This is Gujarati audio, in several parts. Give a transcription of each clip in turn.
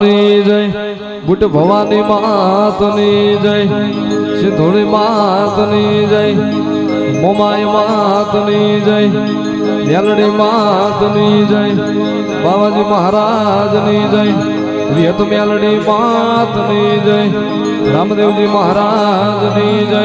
જય, બુટ ભવાની માતની જય સિંધુણી માતની જય મોમાય માતની જય મેલડી માતની જય બાબાજી મહારાજની જય, વિહત મેલડી માતની જય, રામદેવજી મહારાજની જય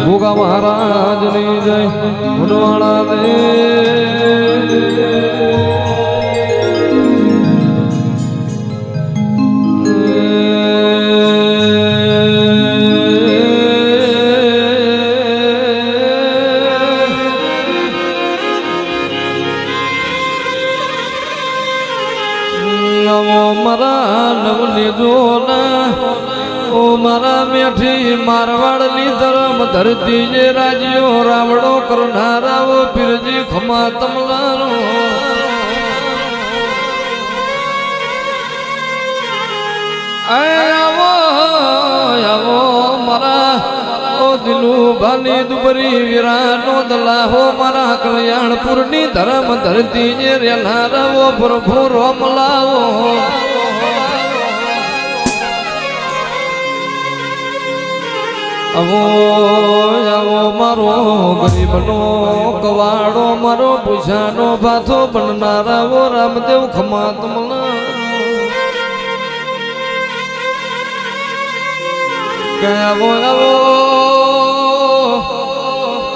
ભોગા મહારાજની જય મુનવાણા દેવ નમો મારા નવની જોના, ઓ મારા મેઠી મારવાડની ધરમ ધરતી જે રાજ્યો રાવડો કરનારાઓ, પીરજી ખમા તમલાનો. આવો આવો મારા ઓ દિલુ ભાની દુબરી વિરાનો દલાહો મારા કલ્યાણપુરની ધરમ ધરતી જે રેલારાવો પ્રભુ રોમલાવો આવો આવો મારો ગરીબનો કવાડો, મારો પૂછાનો ભાથો બનનારાવો રામદેવ ખમાતમલા કે આવો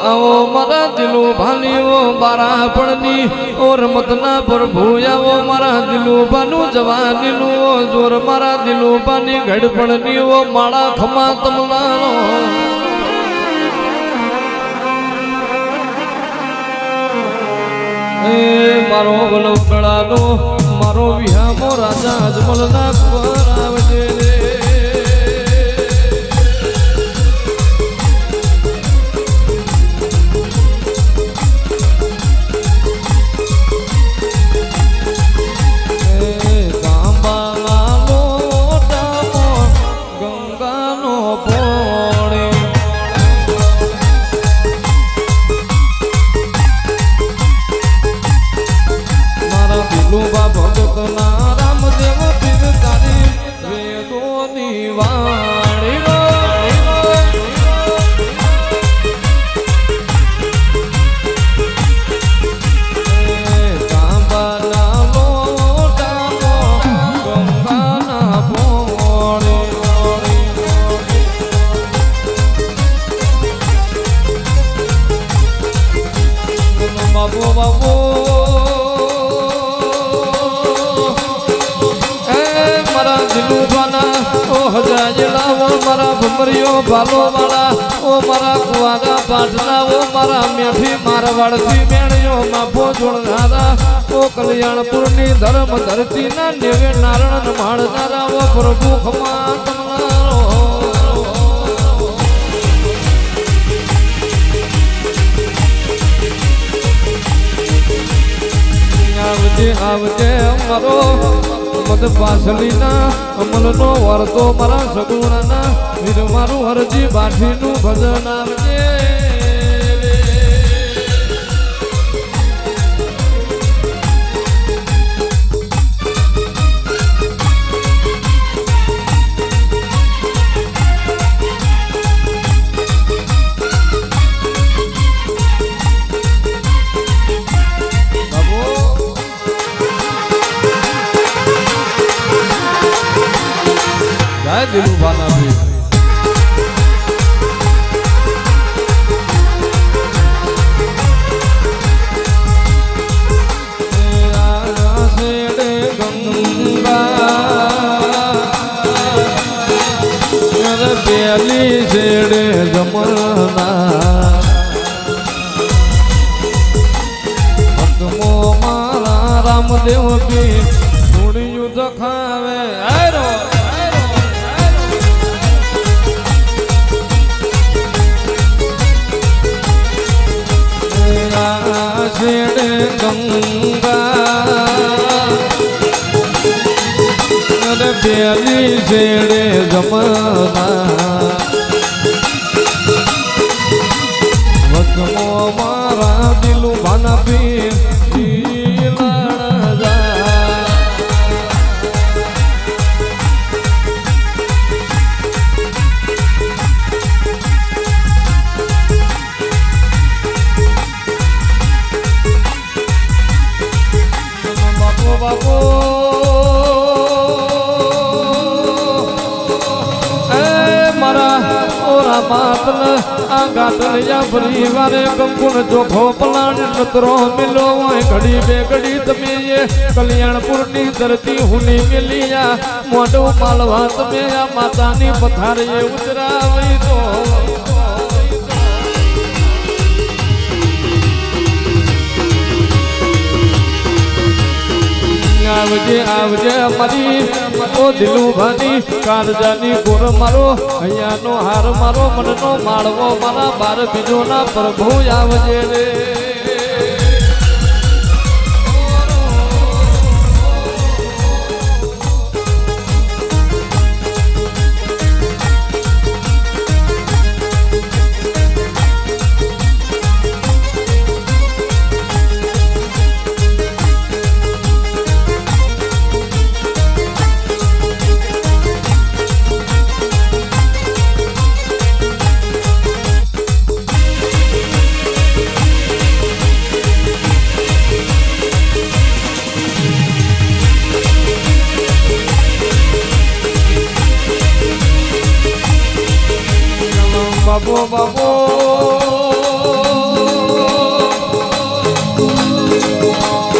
આવો મારા દિલો ભાલીઓ બારા પડની ઓ રમતના પ્રભુ આવો મારા દિલો ભાનું જવાનીનું ઓ, જોર મારા દિલો ભાની ગઢપણની ઓ, માળા ખમા તમલાનો મારો વલવડાનો મારો વિહામો રાજા અજમલના કુંવર આવજે બાબો બાબો. એ મારા દિલુ ભાના ઓ હજાજ લાવો મારા ભમરીઓ ભાલો વાળા ઓ મારા કુવાગા પાટલા ઓ મારા મેઠી મારવાડથી મેણિયો માફો જોડનારા ઓ કલ્યાણપુરની નેવે નારણ માળનારા ઓ પ્રભુ ખમા આવજે આવજે અમારો મદ પાસલીના અમલનો વરતો મારા સગુણાના. વીર મારું હરજી બાઠીનું ભજન આવજે. જય દિલુભાના ભીમ પેલી છેડે જમના ભક્તમો મારા રામદેવ માતલ આ ગાટલિયા પરિવારે કંકુણ ચોખો પલાણ નતરો મિલો હોય ઘડી બે ઘડી તમે એ કલ્યાણપુરની ધરતી હુની મિલિયા. મોઢું માલવા તમે આ માતાની પથારીએ ઉતરાવી આવજે આવજે મારી ઓ દિલું ભાની, કારજાની ગુર મારો અહીંયાનો હાર મારો, મનનો માળવો મારા બાર બીજો ના પ્રભુ આવજે રે.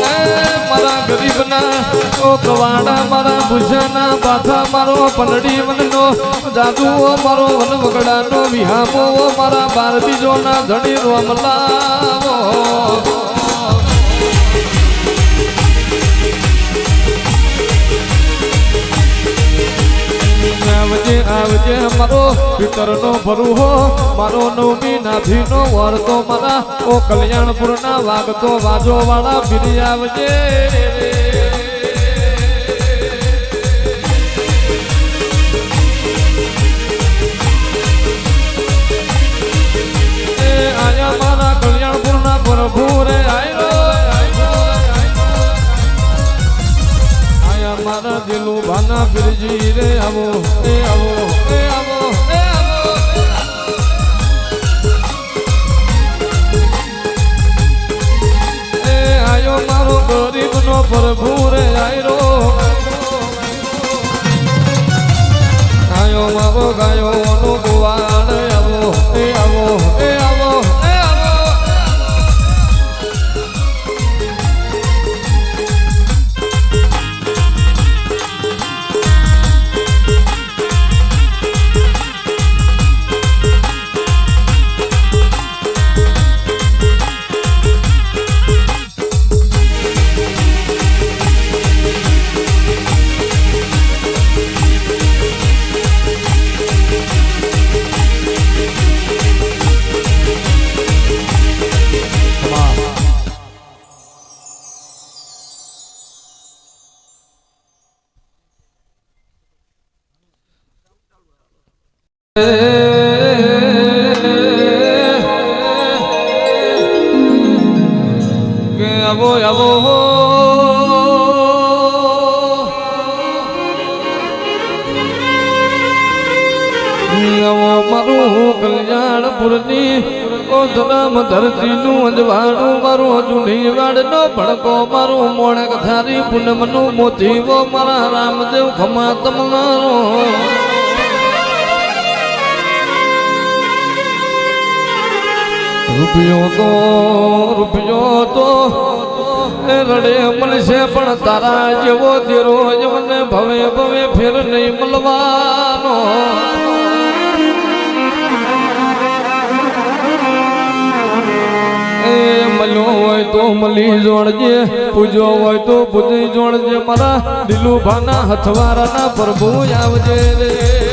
એ મારા ગરીબના ઓ કવાડા મારા ભૂષાના બાથા, મારો પલડી વનનો જાદુ ઓ મારો વન વગડાનો વિહામો, મારા બાર બીજોના ધણી રોમલાવો આવજે આવજે મારો. પિતરનો ભરુહો મારો નવમી નાભીનો વરતો મારા. ઓ કલ્યાણપુરના વાગતો વાજો વાળા ફીરી આવજે. આયા મારા કલ્યાણપુરના પ્રભુ રે આયો દિલું ભાના ફિરજી રે આવો, એ આવો એ આવો એ આવો. એ આયો મારો પ્રભુ રે, આયરો. આયો મારો ગાયો કલ્યાણપુરની ઓ ધરામ ધરતીનું અજવાળું મારું જૂની વાડનો ભડકો મારું મોણક ધારી પૂનમનું મોતીવો મારા રામદેવ ખમા તમારો રૂપિયો તો રૂપિયો તો રડે મળશે પણ તારા જેવો દેરો મને ભવે ભવે ફેર નહીં મળવાનો. એ મળ્યો હોય તો મળી જોડજે, પૂજો હોય તો પૂજી જોડજે. મારા દિલુ ભાના હથવારાના પ્રભુ આવજે રે.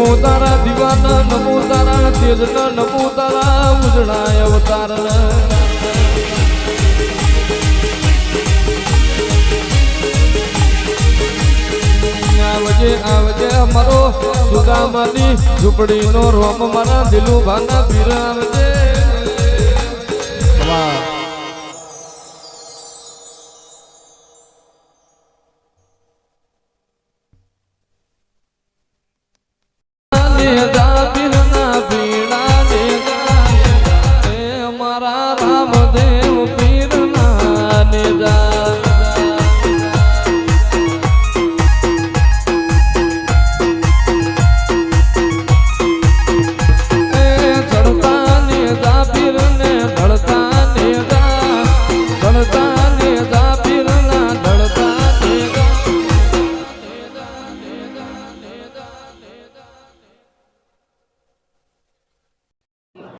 નમો તારા દીવાના, નમો તારા તેજના, નમો તારા ઉજળાય અવતારના. આવજે આવજે અમારો સુદામાની ઝૂંપડીનો રોમ, મારા દિલુભાના પીર આવજે. વાહ.